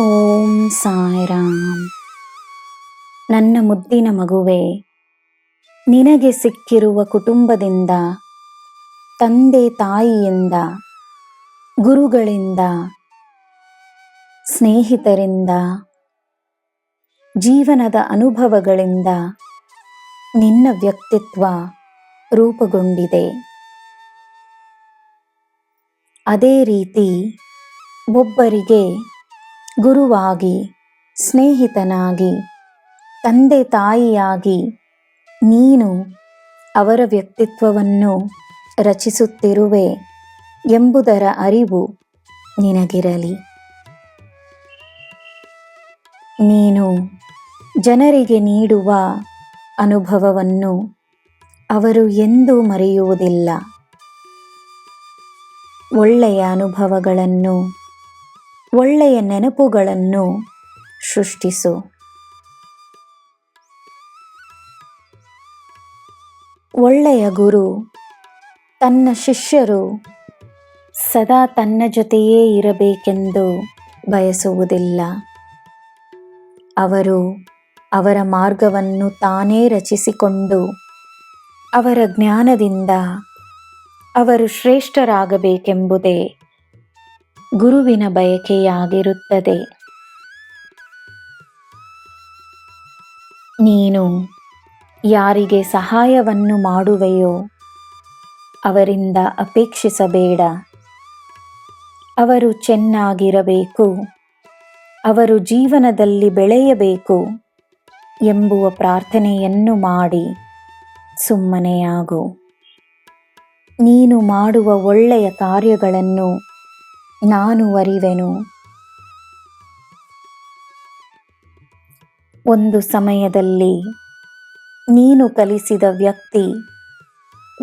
ಓಂ ಸಾಯಿರಾಮ್. ನನ್ನ ಮುದ್ದಿನ ಮಗುವೆ, ನಿನಗೆ ಸಿಕ್ಕಿರುವ ಕುಟುಂಬದಿಂದ, ತಂದೆ ತಾಯಿಯಿಂದ, ಗುರುಗಳಿಂದ, ಸ್ನೇಹಿತರಿಂದ, ಜೀವನದ ಅನುಭವಗಳಿಂದ ನಿನ್ನ ವ್ಯಕ್ತಿತ್ವ ರೂಪುಗೊಂಡಿದೆ. ಅದೇ ರೀತಿ ಒಬ್ಬರಿಗೆ ಗುರುವಾಗಿ, ಸ್ನೇಹಿತನಾಗಿ, ತಂದೆ ತಾಯಿಯಾಗಿ ನೀನು ಅವರ ವ್ಯಕ್ತಿತ್ವವನ್ನು ರಚಿಸುತ್ತಿರುವೆ ಎಂಬುದರ ಅರಿವು ನಿನಗಿರಲಿ. ನೀನು ಜನರಿಗೆ ನೀಡುವ ಅನುಭವವನ್ನು ಅವರು ಎಂದೂ ಮರೆಯುವುದಿಲ್ಲ. ಒಳ್ಳೆಯ ಅನುಭವಗಳನ್ನು ಒಳ್ಳೆಯ ನೆನಪುಗಳನ್ನು ಸೃಷ್ಟಿಸು. ಒಳ್ಳೆಯ ಗುರು, ತನ್ನ ಶಿಷ್ಯರು ಸದಾ ತನ್ನ ಜೊತೆಯೇ ಇರಬೇಕೆಂದು ಬಯಸುವುದಿಲ್ಲ. ಅವರು ಅವರ ಮಾರ್ಗವನ್ನು ತಾನೇ ರಚಿಸಿಕೊಂಡು ಅವರ ಜ್ಞಾನದಿಂದ ಅವರು ಶ್ರೇಷ್ಠರಾಗಬೇಕೆಂಬುದೇ ಗುರುವಿನ ಬಯಕೆಯಾಗಿರುತ್ತದೆ. ನೀನು ಯಾರಿಗೆ ಸಹಾಯವನ್ನು ಮಾಡುವೆಯೋ ಅವರಿಂದ ಅಪೇಕ್ಷಿಸಬೇಡ. ಅವರು ಚೆನ್ನಾಗಿರಬೇಕು. ಅವರು ಜೀವನದಲ್ಲಿ ಬೆಳೆಯಬೇಕು ಎಂಬುವ ಪ್ರಾರ್ಥನೆಯನ್ನು ಮಾಡಿ ಸುಮ್ಮನೆಯಾಗು. ನೀನು ಮಾಡುವ ಒಳ್ಳೆಯ ಕಾರ್ಯಗಳನ್ನು ನಾನು ಅರಿವೆನು ಒಂದು ಸಮಯದಲ್ಲಿ ನೀನು ಕಲಿಸಿದ ವ್ಯಕ್ತಿ,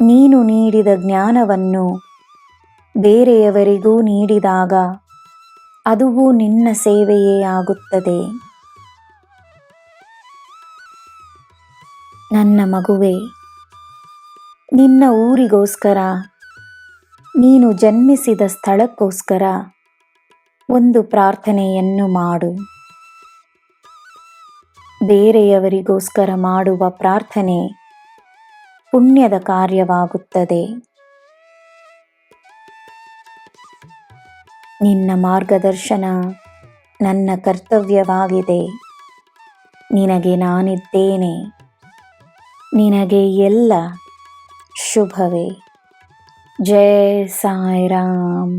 ನೀನು ನೀಡಿದ ಜ್ಞಾನವನ್ನು ಬೇರೆಯವರಿಗೂ ನೀಡಿದಾಗ ಅದುವೂ ನಿನ್ನ ಸೇವೆಯೇ ಆಗುತ್ತದೆ. ನನ್ನ ಮಗುವೆ, ನಿನ್ನ ಊರಿಗೋಸ್ಕರ ನೀನು ಜನ್ಮಿಸಿದ ಸ್ಥಳಕ್ಕೋಸ್ಕರ ಒಂದು ಪ್ರಾರ್ಥನೆಯನ್ನು ಮಾಡು. ಬೇರೆಯವರಿಗೋಸ್ಕರ ಮಾಡುವ ಪ್ರಾರ್ಥನೆ ಪುಣ್ಯದ ಕಾರ್ಯವಾಗುತ್ತದೆ. ನಿನ್ನ ಮಾರ್ಗದರ್ಶನ ನನ್ನ ಕರ್ತವ್ಯವಾಗಿದೆ. ನಿನಗೆ ನಾನಿದ್ದೇನೆ. ನಿನಗೆ ಎಲ್ಲ ಶುಭವೇ. ಜಯ ಸಾಯಿರಾಮ್